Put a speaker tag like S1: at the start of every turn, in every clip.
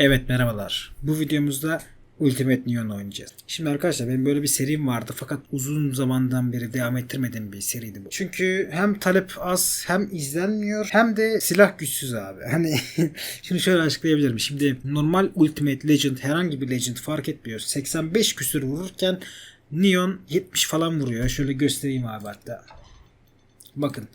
S1: Evet merhabalar. Bu videomuzda Ultimate Neon oynayacağız. Şimdi arkadaşlar benim böyle bir serim vardı fakat uzun zamandan beri devam ettirmediğim bir seriydi bu. Çünkü hem talep az hem izlenmiyor hem de silah güçsüz abi. Hani şimdi şöyle açıklayabilirim. Şimdi normal Ultimate Legend herhangi bir Legend fark etmiyor. 85 küsür vururken Neon 70 falan vuruyor. Şöyle göstereyim abi hatta. Bakın.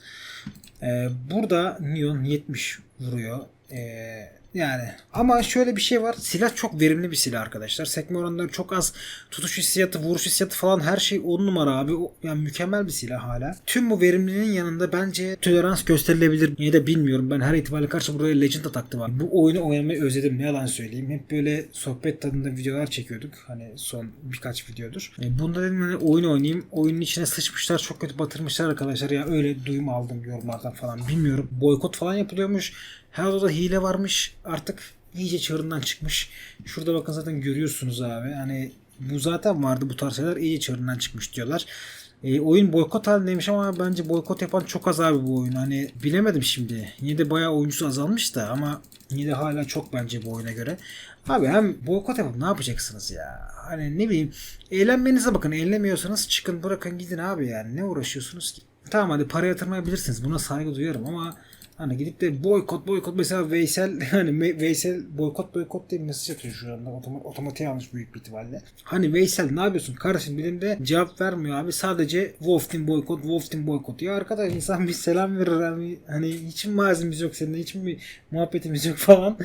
S1: Ee, burada Neon 70 vuruyor. Ee, yani ama şöyle bir şey var. Silah çok verimli bir silah arkadaşlar. Sekme oranları çok az. Tutuş hissiyatı, vuruş hissiyatı falan her şey 10 numara abi. O, yani mükemmel bir silah hala. Tüm bu verimliliğin yanında bence tolerans gösterilebilir. Niye de bilmiyorum. Ben her ihtimale karşı buraya Legend taktım abi. Bu oyunu oynamayı özledim. Ne yalan söyleyeyim. Hep böyle sohbet tadında videolar çekiyorduk. Hani son birkaç videodur. E, bunda dedim hani oyun oynayayım. Oyunun içine sıçmışlar. Çok kötü batırmışlar arkadaşlar. Ya öyle duyum aldım yorumlardan falan. Bilmiyorum. Boykot falan yapılıyormuş. Her odada hile varmış. Artık iyice çığırından çıkmış. Şurada bakın zaten görüyorsunuz abi. Hani bu zaten vardı bu tarz şeyler iyice çığırından çıkmış diyorlar. E, oyun boykot halindeymiş ama bence boykot yapan çok az abi bu oyun. Hani bilemedim şimdi. Yine de bayağı oyuncusu azalmış da ama yine de hala çok bence bu oyuna göre. Abi hem boykot yapıp ne yapacaksınız ya? Hani ne bileyim eğlenmenize bakın. Eğlenmiyorsanız çıkın bırakın gidin abi yani. Ne uğraşıyorsunuz ki? Tamam hadi para yatırmayabilirsiniz. Buna saygı duyarım ama Hani gidip de boykot boykot mesela Veysel hani Veysel boykot boykot diye mesaj atıyor şu anda otomatiğe almış büyük bir ihtimalle. Hani Veysel ne yapıyorsun kardeşim benim de cevap vermiyor abi sadece Wolf Team boykot Wolf Team boykot. Ya arkadaş insan bir selam verir abi hani hiç mi malzememiz yok seninle hiç mi muhabbetimiz yok falan.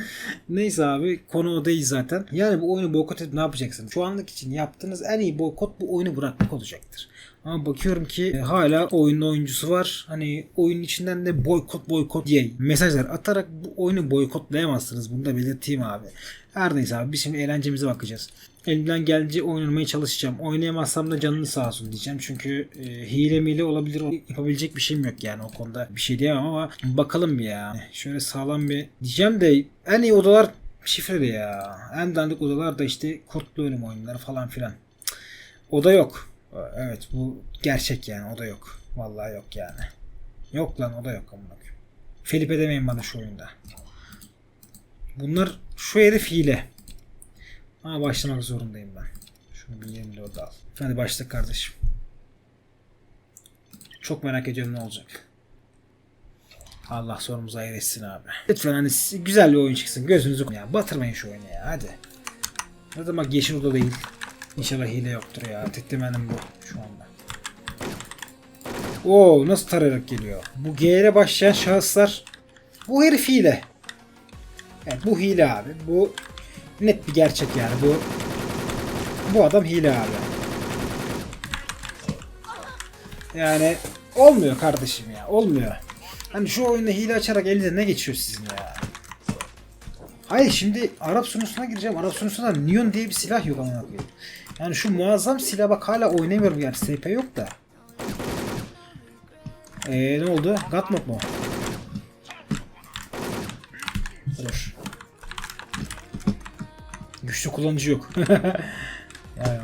S1: Neyse abi konu o değil zaten. Yani bu oyunu boykot edip ne yapacaksın? Şu anlık için yaptığınız en iyi boykot bu oyunu bırakmak olacaktır. Ama bakıyorum ki e, hala oyunun oyuncusu var. Hani oyunun içinden de boykot boykot diye mesajlar atarak bu oyunu boykotlayamazsınız. Bunu da belirteyim abi. Her neyse abi biz şimdi eğlencemize bakacağız. Elimden geldiğince oynamaya çalışacağım. Oynayamazsam da canını sağ olsun diyeceğim. Çünkü e, hile olabilir. Yapabilecek bir şeyim yok yani o konuda. Bir şey diyemem ama bakalım ya. Şöyle sağlam bir diyeceğim de en iyi odalar şifreli ya. En dandik odalar da işte kurtlu ölüm oyunları falan filan. Oda yok. Evet bu gerçek yani o da yok. Vallahi yok yani. Yok lan o da yok amına. Felipe demeyin bana şu oyunda. Bunlar şu herif hile. Ama başlamak zorundayım ben. Şunu bir yerine orada al. Hadi başla kardeşim. Çok merak ediyorum ne olacak. Allah sorumuzu hayır etsin abi. Lütfen hani güzel bir oyun çıksın. Gözünüzü ya batırmayın şu oyunu ya hadi. Ne demek yeşil oda değil. İnşallah hile yoktur ya. Teklemenim bu şu anda. Oo nasıl tarayarak geliyor. Bu G ile başlayan şahıslar bu herif hile. Evet bu hile abi. Bu net bir gerçek yani. Bu bu adam hile abi. Yani olmuyor kardeşim ya. Olmuyor. Hani şu oyunda hile açarak elinize ne geçiyor sizin ya? Hayır şimdi Arap sunucusuna gireceğim. Arap sunucusunda Neon diye bir silah yok koyayım. Yani şu muazzam silah bak hala oynamıyorum yani SP yok da. Eee ne oldu? God mod mu? Dur. Güçlü kullanıcı yok. ya.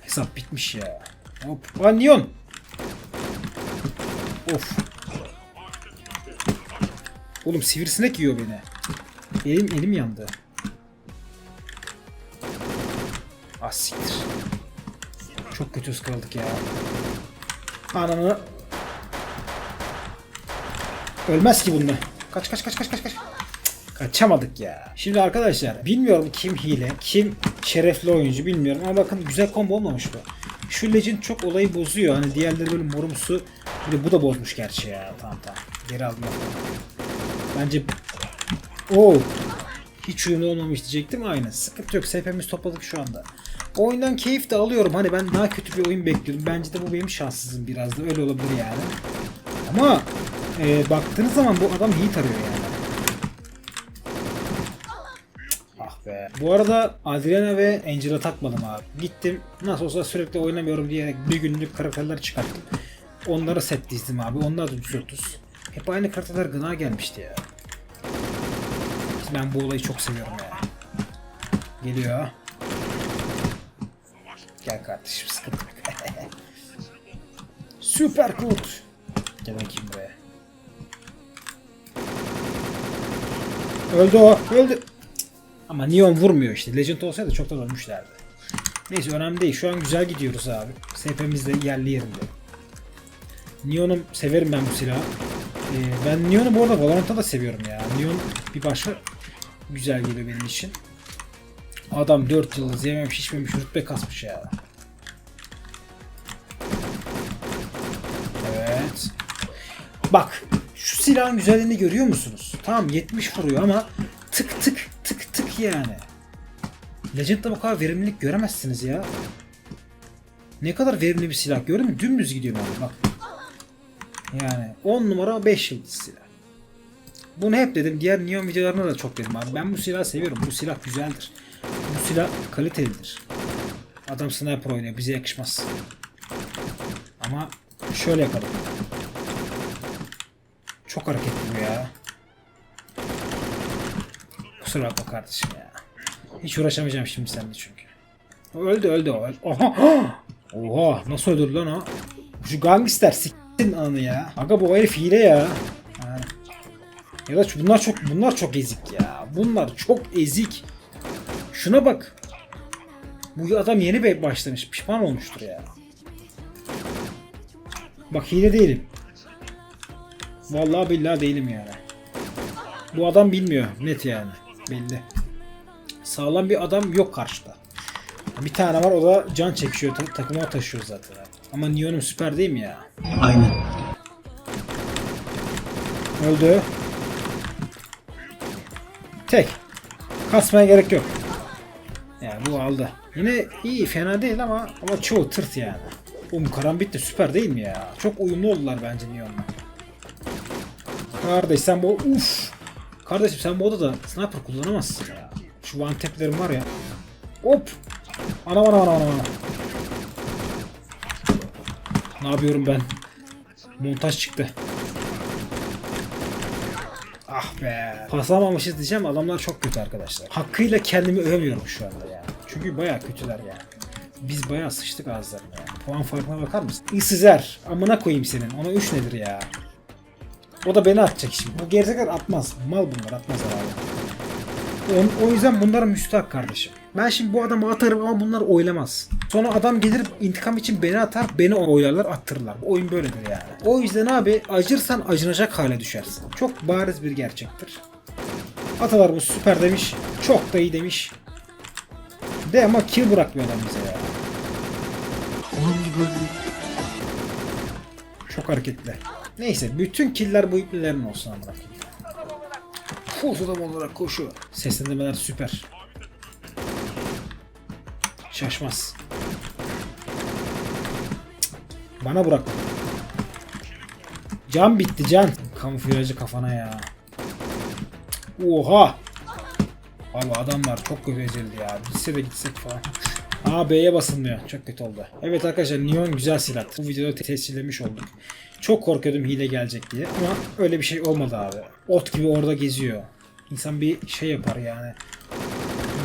S1: Hesap bitmiş ya. Hop. Lan Neon. Of. Oğlum sivrisinek yiyor beni. Elim elim yandı. Ah siktir. Çok kötü ıskaladık ya. Ananı. Ölmez ki bununla. Kaç kaç kaç kaç kaç kaç. Kaçamadık ya. Şimdi arkadaşlar bilmiyorum kim hile, kim şerefli oyuncu bilmiyorum ama bakın güzel combo olmamış bu. Şu Legend çok olayı bozuyor. Hani diğerleri böyle morumsu. Bir de bu da bozmuş gerçi ya. Tamam tamam. Geri aldım. Bence Oo. Hiç uyumlu olmamış diyecektim aynı. Sıkıntı yok. SP'miz topladık şu anda. Oyundan keyif de alıyorum. Hani ben daha kötü bir oyun bekliyordum. Bence de bu benim şanssızım biraz da. Öyle olabilir yani. Ama e, baktığınız zaman bu adam hit arıyor yani. Ah be. Bu arada Adriana ve Angela takmadım abi. Gittim nasıl olsa sürekli oynamıyorum diyerek bir günlük karakterler çıkarttım. Onlara set dizdim abi. Onlar da 330. Hep aynı karakterler gına gelmişti ya. Ben bu olayı çok seviyorum ya. Geliyor. Gel kardeşim sıkıntı yok. Süper kurt. Gel bakayım buraya. Öldü o. Öldü. Ama Neon vurmuyor işte. Legend olsaydı çoktan ölmüşlerdi. Neyse önemli değil. Şu an güzel gidiyoruz abi. SP'miz de yerli yerinde. Neon'um severim ben bu silahı. Ee, ben Neon'u bu arada Valorant'ta da seviyorum ya. Neon bir başka güzel geliyor benim için. Adam 4 yıldız yememiş içmemiş rütbe kasmış ya. Evet. Bak şu silahın güzelliğini görüyor musunuz? Tamam 70 vuruyor ama tık tık tık tık yani. Legend'da bu kadar verimlilik göremezsiniz ya. Ne kadar verimli bir silah gördün mü? Dümdüz gidiyor abi bak. Yani 10 numara 5 yıldız silah. Bunu hep dedim. Diğer Neon videolarında da çok dedim abi. Ben bu silahı seviyorum. Bu silah güzeldir. Bu silah kalitelidir. Adam sniper oynuyor. Bize yakışmaz. Ama şöyle yapalım. Çok hareketli bu ya. Kusura bakma kardeşim ya. Hiç uğraşamayacağım şimdi seninle çünkü. Öldü öldü. Oha! Oha! Nasıl öldürdü lan o? Şu gangster s**tin anı ya. Aga bu herif hile ya. Yani. Ya da bunlar çok bunlar çok ezik ya. Bunlar çok ezik. Şuna bak. Bu adam yeni başlamış. Pişman olmuştur ya. Bak hile değilim. Vallahi billahi değilim yani. Bu adam bilmiyor. Net yani. Belli. Sağlam bir adam yok karşıda. Bir tane var o da can çekişiyor. ta- takıma taşıyor zaten. Ama Neon'um süper değil mi ya?
S2: Aynen.
S1: Öldü. Tek. Kasmaya gerek yok. Yani bu aldı. Yine iyi fena değil ama ama çoğu tırt yani. Oğlum karambit de süper değil mi ya? Çok uyumlu oldular bence Neon'la. Kardeş sen bu uf. Kardeşim sen bu odada sniper kullanamazsın ya. Şu one tap'lerim var ya. Hop. Ana ana ana ana. Ne yapıyorum ben? Montaj çıktı. Ah be. Paslamamışız diyeceğim adamlar çok kötü arkadaşlar. Hakkıyla kendimi övemiyorum şu anda yani. Çünkü baya kötüler yani. Biz bayağı sıçtık ağızlarına yani. Puan farkına bakar mısın? İsizer. Amına koyayım senin. Ona 3 nedir ya? O da beni atacak şimdi. Bu gerizekalı atmaz. Mal bunlar atmaz abi. O, o yüzden bunlara müstahak kardeşim. Ben şimdi bu adamı atarım ama bunlar oylamaz. Sonra adam gelir intikam için beni atar, beni oylarlar, attırırlar. Bu oyun böyledir yani. O yüzden abi acırsan acınacak hale düşersin. Çok bariz bir gerçektir. Atalar bu süper demiş. Çok da iyi demiş. De ama kill bırakmıyor adam bize ya. Çok hareketli. Neyse bütün killer bu iplilerin olsun amına koyayım. Full adam olarak koşuyor. Seslendirmeler süper. Şaşmaz. Bana bırak. Can bitti can. Kamuflajı kafana ya. Oha. Abi adamlar çok kötü ezildi ya. Gitse de gitsek falan. Aa B'ye basılmıyor. Çok kötü oldu. Evet arkadaşlar Neon güzel silah. Bu videoda te- tescillemiş olduk. Çok korkuyordum hile gelecek diye. Ama öyle bir şey olmadı abi. Ot gibi orada geziyor. İnsan bir şey yapar yani.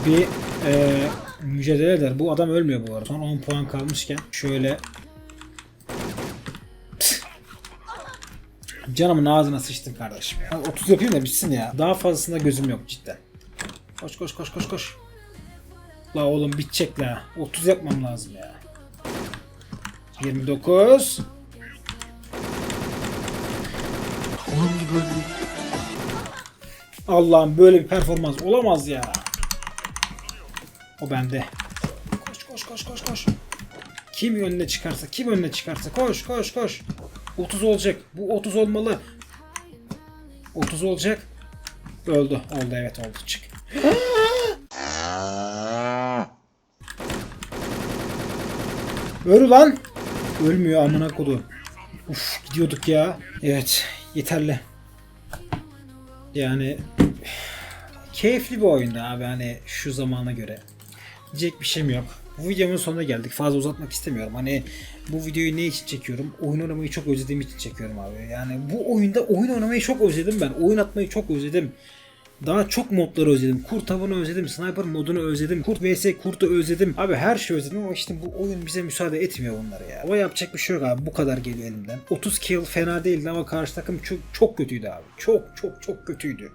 S1: Bir e, mücadele eder. Bu adam ölmüyor bu arada. Son 10 puan kalmışken şöyle Canımın ağzına sıçtın kardeşim. ya. 30 yapayım da bitsin ya. Daha fazlasında gözüm yok cidden. Koş koş koş koş koş. La oğlum bitecek la. 30 yapmam lazım ya. 29. Allah'ım böyle bir performans olamaz ya. O bende. Koş koş koş koş koş. Kim önüne çıkarsa, kim önüne çıkarsa koş koş koş. 30 olacak. Bu 30 olmalı. 30 olacak. Öldü. Oldu evet oldu. Çık. Öl lan. Ölmüyor amına kodu. Uf gidiyorduk ya. Evet yeterli. Yani keyifli bir oyundu abi hani şu zamana göre. Diyecek bir şeyim yok. Bu videomun sonuna geldik. Fazla uzatmak istemiyorum. Hani bu videoyu ne için çekiyorum? Oyun oynamayı çok özlediğim için çekiyorum abi. Yani bu oyunda oyun oynamayı çok özledim ben. Oyun atmayı çok özledim. Daha çok modları özledim. Kurt avını özledim. Sniper modunu özledim. Kurt vs kurtu özledim. Abi her şeyi özledim ama işte bu oyun bize müsaade etmiyor bunları ya. Ama yapacak bir şey yok abi. Bu kadar geliyor elimden. 30 kill fena değildi ama karşı takım çok, çok kötüydü abi. Çok çok çok kötüydü.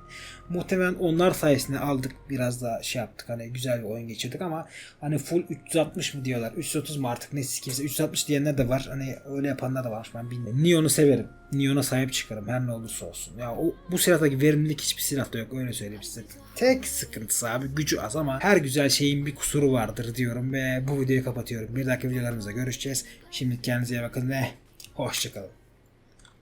S1: Muhtemelen onlar sayesinde aldık biraz da şey yaptık hani güzel bir oyun geçirdik ama hani full 360 mı diyorlar 330 mu artık neyse kimse 360 diyenler de var hani öyle yapanlar da var ben bilmiyorum. Neon'u severim. Neon'a sahip çıkarım her ne olursa olsun. Ya o, bu silahtaki verimlilik hiçbir silahta yok öyle söyleyeyim size. Tek sıkıntısı abi gücü az ama her güzel şeyin bir kusuru vardır diyorum ve bu videoyu kapatıyorum. Bir dahaki videolarımızda görüşeceğiz. Şimdi kendinize iyi bakın ve hoşçakalın.